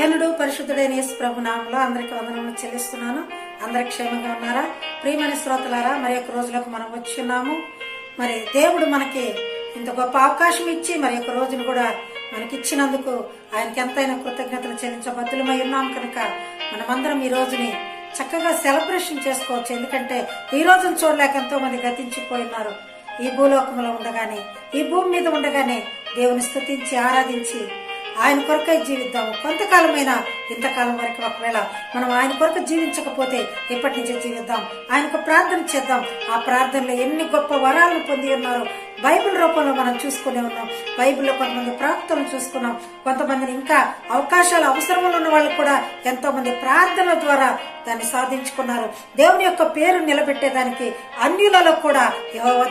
ఎన్నడు పరిశుద్ధుడైన యేసు ప్రభు నామంలో అందరికి వందనములు చెల్లిస్తున్నాను. అందరు క్షేమంగా ఉన్నారా? ప్రియమైన శ్రోతలారా మరి ఒక రోజులకు మనం వచ్చున్నాము మరి దేవుడు మనకి ఇంత గొప్ప అవకాశం ఇచ్చి మరి ఒక రోజును కూడా మనకి ఇచ్చినందుకు ఆయనకి ఎంతైనా కృతజ్ఞతలు చెల్లించబద్దులమై ఉన్నాం కనుక మనమందరం ఈ రోజుని చక్కగా సెలబ్రేషన్ చేసుకోవచ్చు. ఎందుకంటే ఈ రోజును చూడలేక ఎంతో మంది గతించిపోయినారు ఈ భూలోకంలో ఉండగానే ఈ భూమి మీద ఉండగానే దేవుని స్తుతించి ఆరాధించి ఆయన కొరకై జీవిద్దాము. కొంతకాలమైనా ఇంతకాలం వరకు ఒకవేళ మనం ఆయన కొరకు జీవించకపోతే ఎప్పటి నుంచో జీవిద్దాం. ఆయనకు ప్రార్థన చేద్దాం. ఆ ప్రార్థనలో ఎన్ని గొప్ప వరాలను పొంది ఉన్నారు బైబిల్ రూపంలో మనం చూసుకునే ఉన్నాం. బైబిల్లో కొంతమంది ప్రాప్తులను చూసుకున్నాం. కొంతమందిని ఇంకా అవకాశాలు అవసరంలో ఉన్న వాళ్ళు కూడా ఎంతో మంది ప్రార్థన ద్వారా దాన్ని సాధించుకున్నారు. దేవుని యొక్క పేరు నిలబెట్టేదానికి అన్యులలో కూడా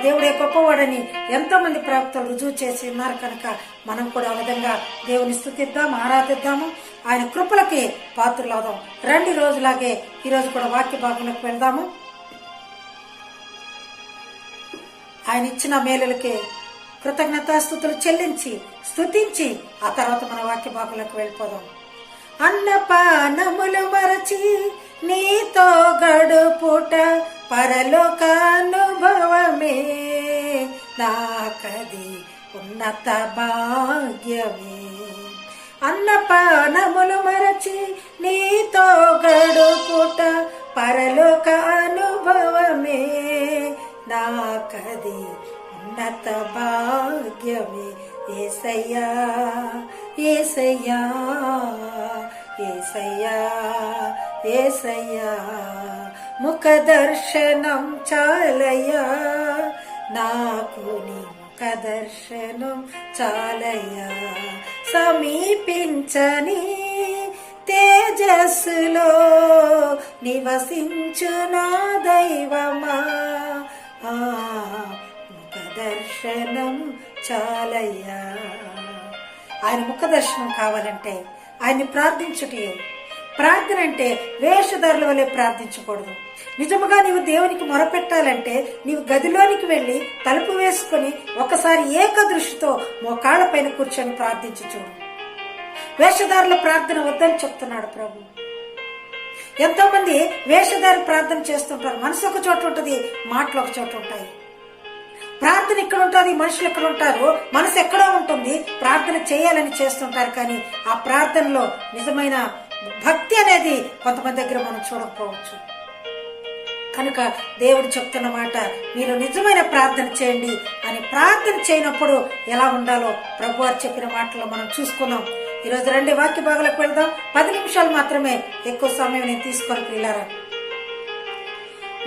దేవుడే గొప్పవాడని ఎంతో మంది ప్రాప్తులు రుజువు చేసి ఉన్నారు కనుక మనం కూడా ఆ విధంగా దేవుని స్థుతిద్దాం ఆరాధిద్దాము. ఆయన కృపలకి పాత్రలవుదాం రెండు రోజులాగే ఈరోజు కూడా వాక్య భాగంలోకి వెళ్దాము. ఆయన ఇచ్చిన మేలులకే కృతజ్ఞతాస్థుతులు చెల్లించి స్థుతించి ఆ తర్వాత మన వాక్య భాగంలోకి వెళ్ళిపోదాం. అన్నపానములు మరచి నీతో గడుపుట పరలోకానుభవమే. నాకది ఉన్నత భాగ్యమే. అన్నపానములు మరచి నీ నాకది ఉన్నత భాగ్యమే ఏసయ్యా ఏసయ్యా ఏసయ్యా ఏసయ్యా. ముఖ దర్శనం చాలయ్యా నాకు నీ ముఖ దర్శనం చాలయ్యా. సమీపించని తేజస్సులో నివసించు నా దైవమా ముఖ దర్శనం చాలయ్యా. ఆయన ముఖ దర్శనం కావాలంటే ఆయన్ని ప్రార్థించుటే ప్రార్థన అంటే వేషధారుల వలె ప్రార్థించకూడదు. నిజముగా నీవు దేవునికి మొరపెట్టాలంటే నీవు గదిలోనికి వెళ్ళి తలుపు వేసుకొని ఒకసారి ఏక దృష్టితో మోకాళ్ళ పైన కూర్చొని ప్రార్థించి చూడు. వేషధారుల ప్రార్థన వద్దని చెప్తున్నాడు ప్రభు. ఎంతో మంది వేషధారి ప్రార్థన చేస్తుంటారు. మనసు ఒక చోట ఉంటుంది మాటలు ఒక చోట ఉంటాయి. ప్రార్థన ఇక్కడ ఉంటుంది మనుషులు ఎక్కడ ఉంటారు. మనసు ఎక్కడో ఉంటుంది ప్రార్థన చేయాలని చేస్తుంటారు. కానీ ఆ ప్రార్థనలో నిజమైన భక్తి అనేది కొంతమంది దగ్గర మనం చూడకపోవచ్చు. కనుక దేవుడు చెప్తున్న మాట మీరు నిజమైన ప్రార్థన చేయండి అని. ప్రార్థన చేయనప్పుడు ఎలా ఉండాలో ప్రభువారు చెప్పిన మాటలో మనం చూసుకున్నాం. ఈరోజు రెండు వాక్య భాగాలకు వెళ్దాం. పది నిమిషాలు మాత్రమే ఎక్కువ సమయం నేను తీసుకొని వెళ్ళారా?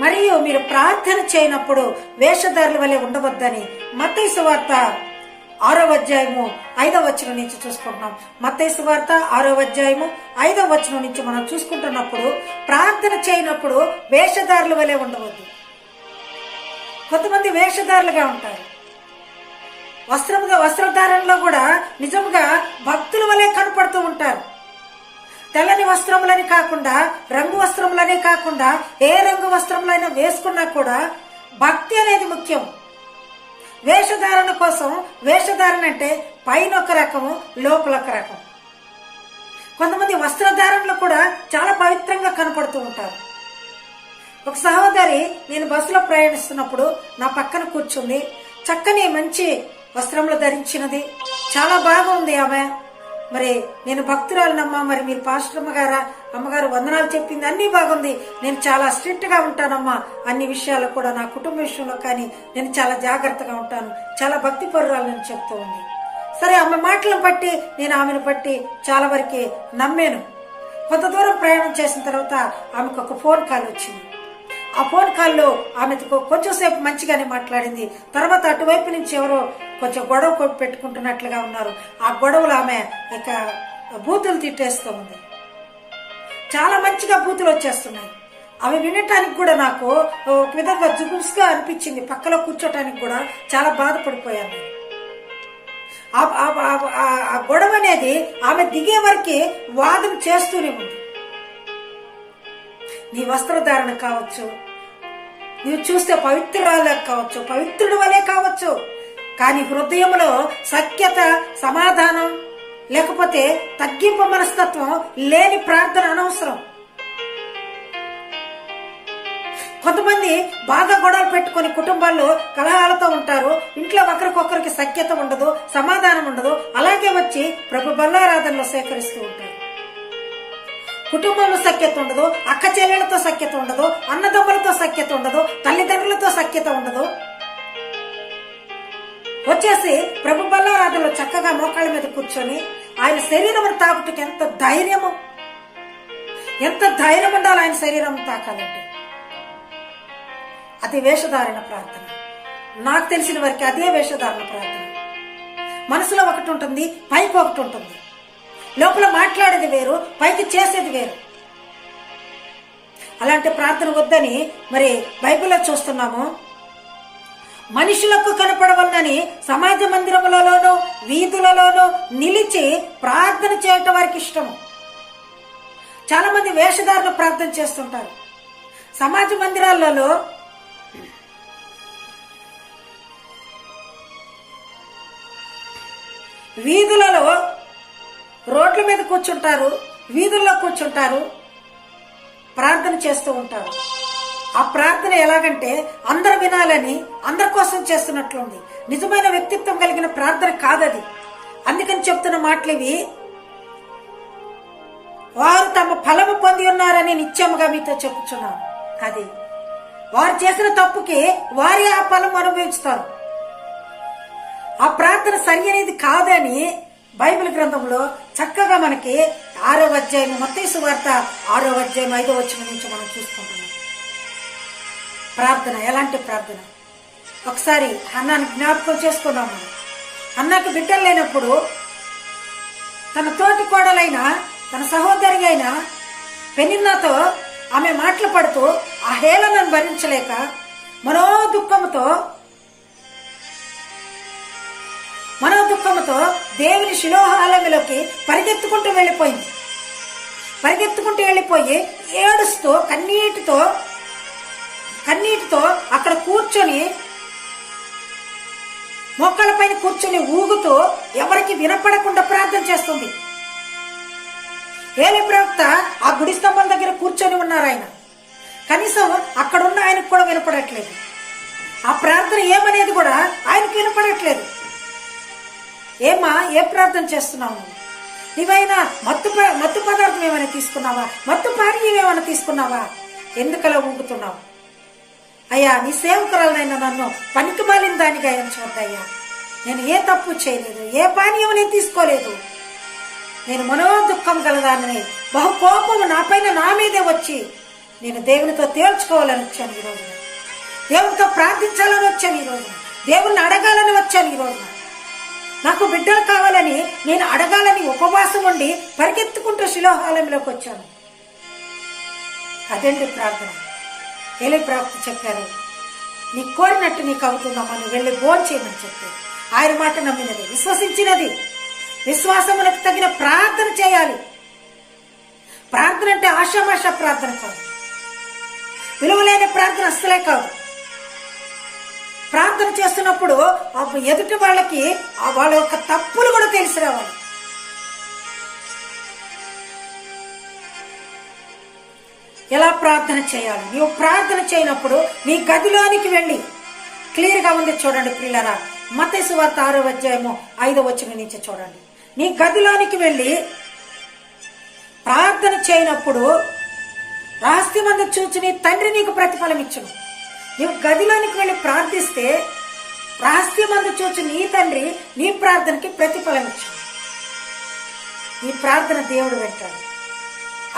మరియు మీరు ప్రార్థన చేయనప్పుడు వేషధారుల వలె ఉండవద్దని మత్తయి వార్త ఆరో అధ్యాయము ఐదవ వచనం నుంచి చూసుకుంటున్నాం. మత్తయి వార్త ఆరో అధ్యాయము ఐదవ వచనం నుంచి మనం చూసుకుంటున్నప్పుడు ప్రార్థన చేయనప్పుడు వేషధారుల వలె ఉండవద్దు. కొంతమంది వేషధారులుగా ఉంటారు. వస్త్రముగా వస్త్రధారణలో కూడా నిజంగా భక్తుల వలె కనపడుతూ ఉంటారు. తెల్లని వస్త్రములని కాకుండా రంగు వస్త్రములనే కాకుండా ఏ రంగు వస్త్రములైనా వేసుకున్నా కూడా భక్తి అనేది ముఖ్యం. వేషధారణ కోసం వేషధారణ అంటే పైన ఒక రకము లోపల ఒక రకం. కొంతమంది వస్త్రధారణలో కూడా చాలా పవిత్రంగా కనపడుతూ ఉంటారు. ఒక సహోదరి నేను బస్సులో ప్రయాణిస్తున్నప్పుడు నా పక్కన కూర్చుంది. చక్కని మంచి వస్త్రములు ధరించినది. చాలా బాగుంది ఆమె. మరి నేను భక్తురాలనమ్మా మరి మీరు పాస్టర్ అమ్మగారా అమ్మగారు వందనాలు చెప్పింది అన్ని బాగుంది. నేను చాలా స్ట్రిక్ట్గా ఉంటానమ్మా. అన్ని విషయాలు కూడా నా కుటుంబ విషయంలో కానీ నేను చాలా జాగ్రత్తగా ఉంటాను. చాలా భక్తి పరురాలని చెప్తూ ఉంది. సరే ఆమె మాటలను బట్టి నేను ఆమెను బట్టి చాలా వరకు నమ్మాను. కొంత దూరం ప్రయాణం చేసిన తర్వాత ఆమెకు ఒక ఫోన్ కాల్ వచ్చింది. ఆ ఫోన్ కాల్లో ఆమెతో కొంచెంసేపు మంచిగానే మాట్లాడింది. తర్వాత అటువైపు నుంచి ఎవరో కొంచెం గొడవ పెట్టుకుంటున్నట్లుగా ఉన్నారు. ఆ గొడవలు ఆమె ఇక బూతులు తిట్టేస్తూ ఉంది. చాలా మంచిగా బూతులు వచ్చేస్తున్నాయి. అవి వినటానికి కూడా నాకు ఒక విధంగా జుగుసుగా అనిపించింది. పక్కలో కూర్చోటానికి కూడా చాలా బాధపడిపోయాను. ఆ- ఆ గొడవ అనేది ఆమె దిగే వరకు వాదన చేస్తూనే ఉంది. నీ వస్త్రధారణ కావచ్చు నువ్వు చూస్తే పవిత్రాలే కావచ్చు పవిత్రుడు వలె కావచ్చు. కానీ హృదయంలో సఖ్యత సమాధానం లేకపోతే తగ్గింపు మనస్తత్వం లేని ప్రార్థన అనవసరం. కొంతమంది బాగా గొడవలు పెట్టుకుని కుటుంబాల్లో కలహాలతో ఉంటారు. ఇంట్లో ఒకరికొకరికి సఖ్యత ఉండదు సమాధానం ఉండదు. అలాగే వచ్చి ప్రభు బల్లారాధనలో సేకరిస్తూ ఉంటారు. కుటుంబంలో సఖ్యత ఉండదు అక్క చెల్లెలతో సఖ్యత ఉండదు అన్నదమ్ములతో సఖ్యత ఉండదు తల్లిదండ్రులతో సఖ్యత ఉండదు. వచ్చేసి ప్రభు బల్లారాధనలో చక్కగా మోకాళ్ళ మీద కూర్చొని ఆయన శరీరం తాకుటకి ఎంత ధైర్యము? ఎంత ధైర్యం ఉండాలి ఆయన శరీరం తాకాలంటే అది వేషధారణ ప్రార్థన. నాకు తెలిసిన వారికి అదే వేషధారణ ప్రార్థన. మనసులో ఒకటి ఉంటుంది పైకి ఒకటి ఉంటుంది. లోపల మాట్లాడేది వేరు పైకి చేసేది వేరు. అలాంటి ప్రార్థన వద్దని మరి బైబిల్లో చూస్తున్నాము. మనుషులకు కనపడవల్లని సమాజ మందిరములలోనూ వీధులలోనూ నిలిచి ప్రార్థన చేయటం వారికి ఇష్టము. చాలా మంది వేషధారణ ప్రార్థన చేస్తుంటారు. సమాజ మందిరాలలో వీధులలో రోడ్ల మీద కూర్చుంటారు వీధుల్లో కూర్చుంటారు ప్రార్థన చేస్తూ ఉంటారు. ఆ ప్రార్థన ఎలాగంటే అందరు వినాలని అందరి కోసం చేస్తున్నట్లుంది. నిజమైన వ్యక్తిత్వం కలిగిన ప్రార్థన కాదది. అందుకని చెప్తున్న మాటలు ఇవి వారు తమ ఫలము పొంది ఉన్నారని నిత్యముగా మీతో చెప్పుచున్నాను. అది వారు చేసిన తప్పుకి వారి ఆ ఫలం అనుభవిస్తారు. ఆ ప్రార్థన సరి అనేది కాదని బైబిల్ గ్రంథంలో చక్కగా మనకి ఆరో అధ్యాయం మొత్తం వార్త ఆరో అధ్యాయం ఐదో వచ్చిన నుంచి మనం చూసుకుంటున్నాం. ప్రార్థన ఎలాంటి ప్రార్థన? ఒకసారి అన్నాను జ్ఞాపకం చేసుకున్నాం మనం. అన్నకు బిడ్డలు లేనప్పుడు తన తోటి కోడలైన తన సహోదరి అయిన పెనిన్నతో ఆమె మాటలు పడుతూ ఆ హేళనను భరించలేక మనో దుఃఖంతో మనో దేవుని శిలోహాలమిలోకి పరిగెత్తుకుంటూ వెళ్ళిపోయింది. పరిగెత్తుకుంటూ వెళ్ళిపోయి ఏడుస్తూ కన్నీటితో కన్నీటితో అక్కడ కూర్చొని మొక్కల పైన కూర్చొని ఊగుతూ ఎవరికి వినపడకుండా ప్రార్థన చేస్తుంది. ఏలి ప్రవక్త ఆ గుడి స్తంభం దగ్గర కూర్చొని ఉన్నారు ఆయన. కనీసం అక్కడున్న ఆయనకు కూడా వినపడట్లేదు. ఆ ప్రార్థన ఏమనేది కూడా ఆయనకు వినపడట్లేదు. ఏమా ఏ ప్రార్థన చేస్తున్నావు? నీవైనా మత్తు ప- మత్తు పదార్థం ఏమైనా తీసుకున్నావా? మత్తు పానీయం ఏమైనా తీసుకున్నావా? ఎందుకలా ఊగుతున్నావు? అయ్యా నీ సేవకురాలనైనా నన్ను పనికి మాలిన దానిగా ఎంచవద్దయ్యా నేను ఏ తప్పు చేయలేదు ఏ పానీయం నేను తీసుకోలేదు. నేను మనో దుఃఖం కలదానని బహు కోపము నా పైన నా మీదే వచ్చి నేను దేవునితో తేల్చుకోవాలని వచ్చాను ఈ దేవునితో ప్రార్థించాలని వచ్చాను ఈ దేవుణ్ణి అడగాలని వచ్చాను ఈ నాకు బిడ్డలు కావాలని నేను అడగాలని ఉపవాసం ఉండి పరిగెత్తుకుంటూ శిలోహాలంలోకి వచ్చాను. అదేంటి ప్రార్థన? ఏలే ప్రాప్తి చెప్పారు నీ కోరినట్టు నీకు అవుతుందమ్మా నువ్వు వెళ్ళి భోంచేయమని చెప్పారు. ఆయన మాట నమ్మినది విశ్వసించినది. విశ్వాసములకు తగిన ప్రార్థన చేయాలి. ప్రార్థన అంటే ఆషామాషా ప్రార్థన కాదు. విలువలేని ప్రార్థన అస్సలే కాదు. ప్రార్థన చేస్తున్నప్పుడు ఎదుటి వాళ్ళకి వాళ్ళ యొక్క తప్పులు కూడా తెలిసి రావాలి ఎలా ప్రార్థన చేయాలి? నువ్వు ప్రార్థన చేయనప్పుడు నీ గదిలోనికి వెళ్ళి క్లియర్గా ఉంది చూడండి పిల్లరా మతేసు వార్త ఆరో అధ్యాయము ఐదో వచ్చిన నుంచి చూడండి. నీ గదిలోనికి వెళ్ళి ప్రార్థన చేయనప్పుడు రహస్యమందు చూచి నీ తండ్రి నీకు ప్రతిఫలం ఇచ్చును. నువ్వు గదిలోనికి వెళ్ళి ప్రార్థిస్తే రహస్యమందు చూచి నీ తండ్రి నీ ప్రార్థనకి ప్రతిఫలం ఇచ్చు నీ ప్రార్థన దేవుడు వింటాడు.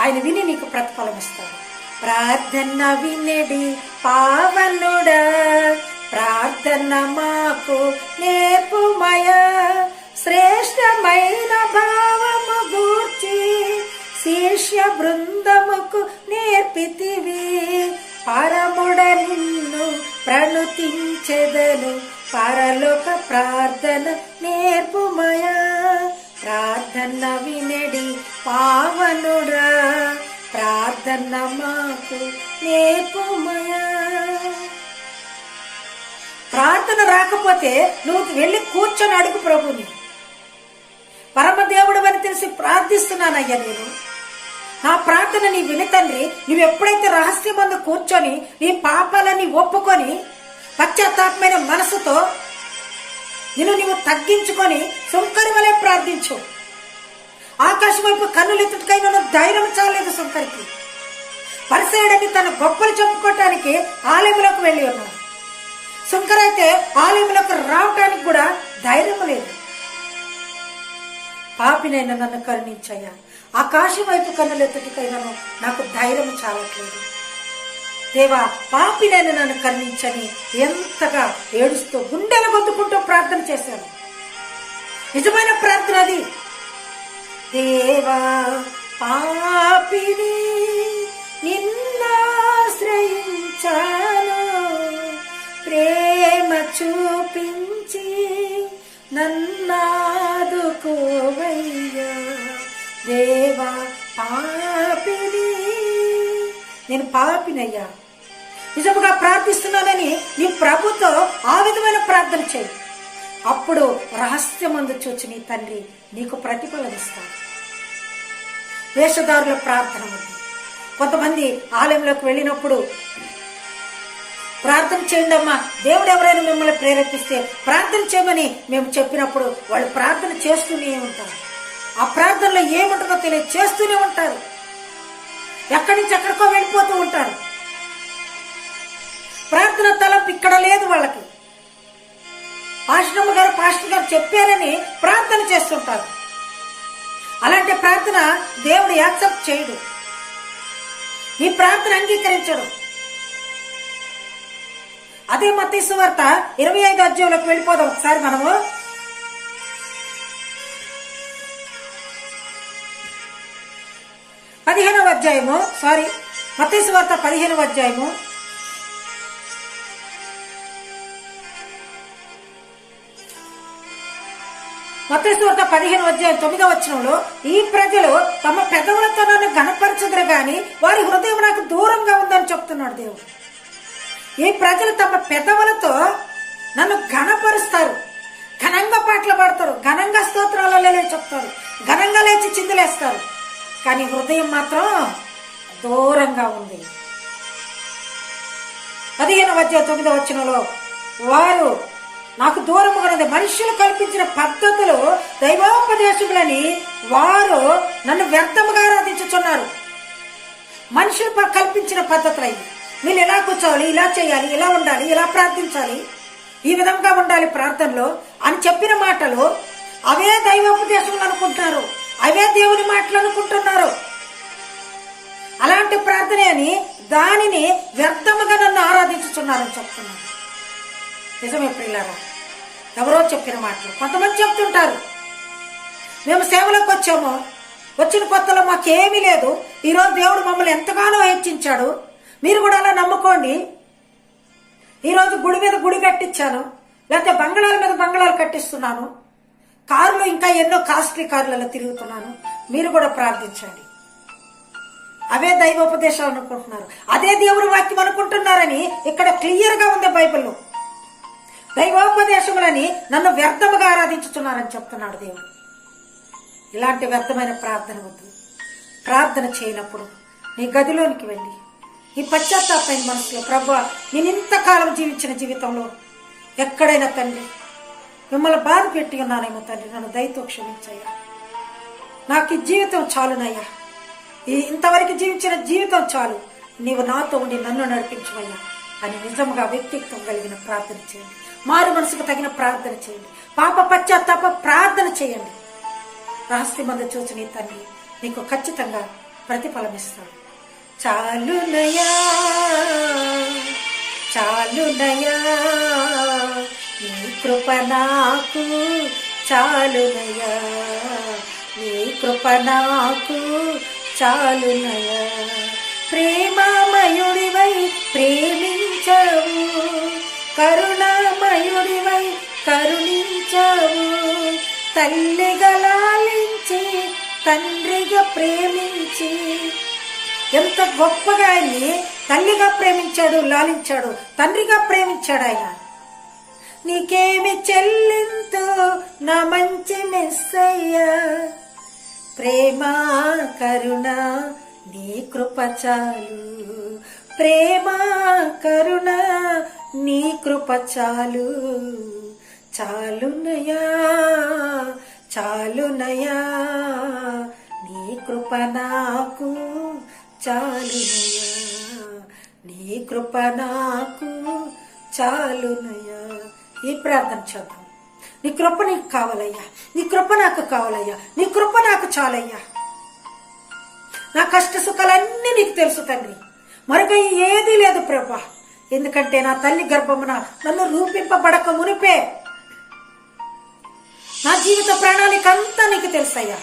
ఆయన విని నీకు ప్రతిఫలం ఇస్తాడు. ప్రార్థన వినడి పావనుడా ప్రార్థన మాకు నేర్పుమయ శ్రేష్టమైన భావము గూర్చి శిష్య బృందముకు నేర్పితివి. పరముడ నిన్న ప్రణుతించెదను పరలోక ప్రార్థన నేర్పుమయా. ప్రార్థన వినడి పావనుడా. ప్రార్థన మాకు నేర్పుమయా. ప్రార్థన రాకపోతే నువ్వు వెళ్ళి కూర్చొని అడుగు ప్రభుని. పరమదేవుడు అని తెలిసి ప్రార్థిస్తున్నానయ్యా నేను. నా ప్రార్థన నీ విని తండ్రి నువ్వు ఎప్పుడైతే రహస్యమందు కూర్చొని నీ పాపాలని ఒప్పుకొని పశ్చాత్తాపమైన మనసుతో నిన్ను నీవు తగ్గించుకొని సుంకరి వలె ప్రార్థించు. ఆకాశం వైపు కన్నులెత్తుకైనా ధైర్యం చాలేదు సుంకరికి పరిసేడని తన గొప్పలు చెప్పుకోవటానికి ఆలయంలోకి వెళ్ళి ఉన్నాడు. శంకర్ అయితే ఆలయంలోకి రావటానికి కూడా ధైర్యం లేదు. పాపినైనా నన్ను కరుణించయ్యా. ఆకాశం వైపు కన్నులెత్తుటికైనాను నాకు ధైర్యం చాలట్లేదు. దేవా పాపినైనా నన్ను కరుణించని ఎంతగా ఏడుస్తూ గుండెలు గొంతుకుంటూ ప్రార్థన చేశాను. నిజమైన ప్రార్థన అది. దేవా పాపిని నిన్నాశ్రయించాను ప్రేమ చూపించి నన్నాదుకోవయ్యా దేవా పా నేను పాపినయ్యా. నిజముగా ప్రార్థిస్తున్నానని నీ ప్రభుతో ఆ విధమైన ప్రార్థన చేయి. అప్పుడు రహస్యమందు చూచి నీ తండ్రి నీకు ప్రతిఫలమిస్తాడు వేషధారుల ప్రార్థన ఉంది. కొంతమంది ఆలయంలోకి వెళ్ళినప్పుడు ప్రార్థన చేయండి అమ్మా దేవుడు ఎవరైనా మిమ్మల్ని ప్రేరేపిస్తే ప్రార్థన చేయమని మేము చెప్పినప్పుడు వాళ్ళు ప్రార్థన చేస్తూనే ఉంటారు. ఆ ప్రార్థనలో ఏముంటుందో తెలియదు చేస్తూనే ఉంటారు. ఎక్కడి నుంచి ఎక్కడికో వెళ్ళిపోతూ ఉంటారు. ప్రార్థన తలపు ఇక్కడ లేదు వాళ్ళకి. పాస్టమ్ గారు పాస్టర్ గారు చెప్పారని ప్రార్థన చేస్తుంటారు. అలాంటి ప్రార్థన దేవుడు యాక్సెప్ట్ చేయడు. ఈ ప్రార్థన అంగీకరించడు. అదే మతీసు ఇరవై ఐదు అధ్యాయంలోకి వెళ్ళిపోదాం. ఒకసారి మనము పదిహేనవ అధ్యాయము సారీ మతీసు వార్త పదిహేనవ అధ్యాయము. మతేశ్వర్త పదిహేను అధ్యాయం తొమ్మిదవ వచనంలో ఈ ప్రజలు తమ పెదవులతోనూ నన్ను గాని వారి హృదయం నాకు దూరంగా ఉందని చెప్తున్నాడు దేవుడు. ఈ ప్రజలు తమ పెదవులతో నన్ను ఘనపరుస్తారు. ఘనంగా పాటలు పాడతారు. ఘనంగా స్తోత్రాలలో చెప్తారు. ఘనంగా లేచి చిందులేస్తారు. కానీ హృదయం మాత్రం దూరంగా ఉంది. పదిహేను మధ్య తొమ్మిదవ వచనంలో వారు నాకు దూరముగా ఉంది మనుషులు కల్పించిన పద్ధతులు దైవోపదేశములని వారు నన్ను వ్యర్థముగా ఆరాధించుచున్నారు. మనుషులు ప- కల్పించిన పద్ధతులు అవి వీళ్ళు ఇలా కూర్చోవాలి ఇలా చేయాలి ఇలా ఉండాలి ఇలా ప్రార్థించాలి ఈ విధంగా ఉండాలి ప్రార్థనలో అని చెప్పిన మాటలు అవే దైవోపదేశములు అనుకుంటున్నారు అవే దేవుని మాటలు అనుకుంటున్నారు. అలాంటి ప్రార్థనే అని దానిని వ్యర్థముగా నన్ను ఆరాధించుతున్నారని చెప్తున్నారు నిజమే ప్రియులారా ఎవరో చెప్పిన మాటలు కొంతమంది చెప్తుంటారు. మేము సేవలోకి వచ్చాము వచ్చిన కొత్తలో మాకేమీ లేదు ఈరోజు దేవుడు మమ్మల్ని ఎంతగానో హెచ్చించాడు మీరు కూడా అలా నమ్ముకోండి. ఈరోజు గుడి మీద గుడి కట్టించాను లేకపోతే బంగళాల మీద బంగళాలు కట్టిస్తున్నాను కారులో ఇంకా ఎన్నో కాస్ట్లీ కార్లలో తిరుగుతున్నాను. మీరు కూడా ప్రార్థించండి. అవే దైవోపదేశాలు అనుకుంటున్నారు. అదే దేవుని వాక్యం అనుకుంటున్నారని ఇక్కడ క్లియర్గా ఉంది బైబిల్లో. దైవోపదేశములని నన్ను వ్యర్థముగా ఆరాధించుతున్నారని చెప్తున్నాడు దేవుడు. ఇలాంటి వ్యర్థమైన ప్రార్థన వద్దు. ప్రార్థన చేయనప్పుడు నీ గదిలోనికి వెళ్ళి నీ పశ్చాత్తాపైన మనసులో ప్రభు నేను ఇంతకాలం జీవించిన జీవితంలో ఎక్కడైనా తండ్రి మిమ్మల్ని బాధ పెట్టి ఉన్నానేమో తండ్రి నన్ను దయతో క్షమించయ్యా. నాకు ఈ జీవితం చాలునయ్యా. ఈ ఇంతవరకు జీవించిన జీవితం చాలు. నీవు నాతో ఉండి నన్ను నడిపించవయ్యా అని నిజంగా వ్యక్తిత్వం కలిగిన ప్రార్థన చేయండి. మారు మనసుకు తగిన ప్రార్థన చేయండి. పాప పశ్చాత్తాప ప్రార్థన చేయండి. రహస్యమంద చూసి నీ తండ్రి నీకు ఖచ్చితంగా ప్రతిఫలం ఇస్తాడు. చాలునయా చాలునయా నీ కృప నాకు చాలునయా నీ కృప నాకు చాలునయా ప్రేమమయుడివై ప్రేమించవు. కరుణామయుడివై కరుణించవు. తల్లిగా లాలించి తండ్రిగా ప్రేమించి. ఎంత గొప్పగా ఆయన్ని తల్లిగా ప్రేమించాడు లాలించాడు తండ్రిగా ప్రేమించాడు ఆయన. నీకేమి చెల్లింతో నా మంచి మెస్సయ్యా. ప్రేమ కరుణ నీ కృప చాలు. ప్రేమ కరుణ నీ కృప చాలు. చాలునయా చాలునయా నీ కృప నాకు చాలునయా నీ కృప నాకు చాలునయా ఈ ప్రార్థన చేద్దాం. నీ కృప నీకు కావాలయ్యా. నీ కృప నాకు కావాలయ్యా. నీ కృప నాకు చాలయ్యా. నా కష్ట సుఖాలన్నీ నీకు తెలుసు తండ్రి. మరొక ఏదీ లేదు ప్రభా. ఎందుకంటే నా తల్లి గర్భమున నన్ను రూపింపబడక మునిపే నా జీవిత ప్రణాళిక అంతా నీకు తెలుసయ్యా.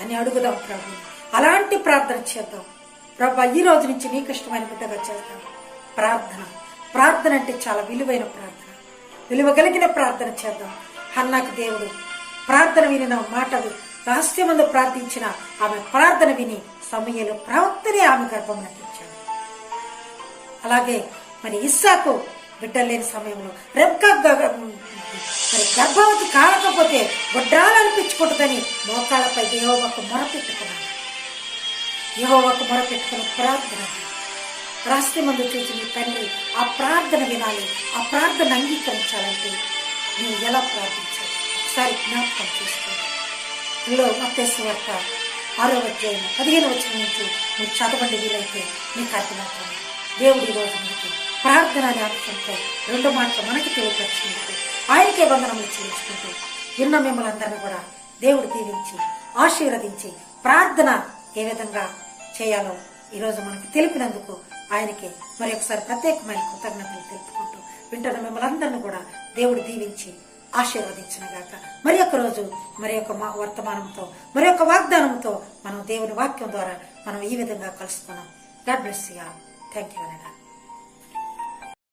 అని అడుగుదాం ప్రభు. అలాంటి ప్రార్థన చేద్దాం. ప్రభా ఈ రోజు నుంచి నీకు ఇష్టమైన బిడ్డగా చేద్దాం ప్రార్థన. ప్రార్థన అంటే చాలా విలువైన ప్రార్థన. విలువ కలిగిన ప్రార్థన చేద్దాం. హన్నాకు దేవుడు ప్రార్థన విని నా మాట రహస్యమందు ప్రార్థించిన ఆమె ప్రార్థన విని సమయంలో ప్రవక్తనే ఆమె గర్భం నటించాడు అలాగే మరి ఇస్సాకు బిడ్డలేని సమయంలో రెబ్కా గ- మరి గర్భవతి కాకపోతే గుడ్రాలనిపించుకుంటుందని మోకాళ్ళపై దేవోవకు మొరపెట్టుకున్నాడు. యహోవకు మొరపెట్టుకున్న ప్రార్థన రాస్తే మందు చూసి నీ తండ్రి ఆ ప్రార్థన వినాలి ఆ ప్రార్థన అంగీకరించాలంటే నువ్వు ఎలా ప్రార్థించాలి? ఒకసారి జ్ఞాపకం చేసుకోండి ఇందులో మత్తేసు వార్త ఆరో అధ్యాయం పదిహేను వచ్చిన నుంచి మీరు చదవండి వీలైతే మీకు అర్థమవుతుంది దేవుడి రోజు మీకు ప్రార్థన అనే అంశంపై రెండు మాటలు మనకి తెలియపరిచినందుకు ఆయనకే వందనములు చేయించుకుంటూ విన్న మిమ్మల్ని అందరినీ కూడా దేవుడు దీవించి ఆశీర్వదించి ప్రార్థన ఏ విధంగా చేయాలో ఈరోజు మనకి తెలిపినందుకు ఆయనకి మరి ఒకసారి ప్రత్యేకమైన కృతజ్ఞతలు తెలుపుకుంటూ వింటున్న మిమ్మల్ని అందరినీ కూడా దేవుడు దీవించి ఆశీర్వదించినగాక. మరి ఒక రోజు మరి యొక్క మా వర్తమానంతో మరి యొక్క వాగ్దానంతో మనం దేవుని వాక్యం ద్వారా మనం ఈ విధంగా కలుసుకున్నాం. God bless you thank you అనగా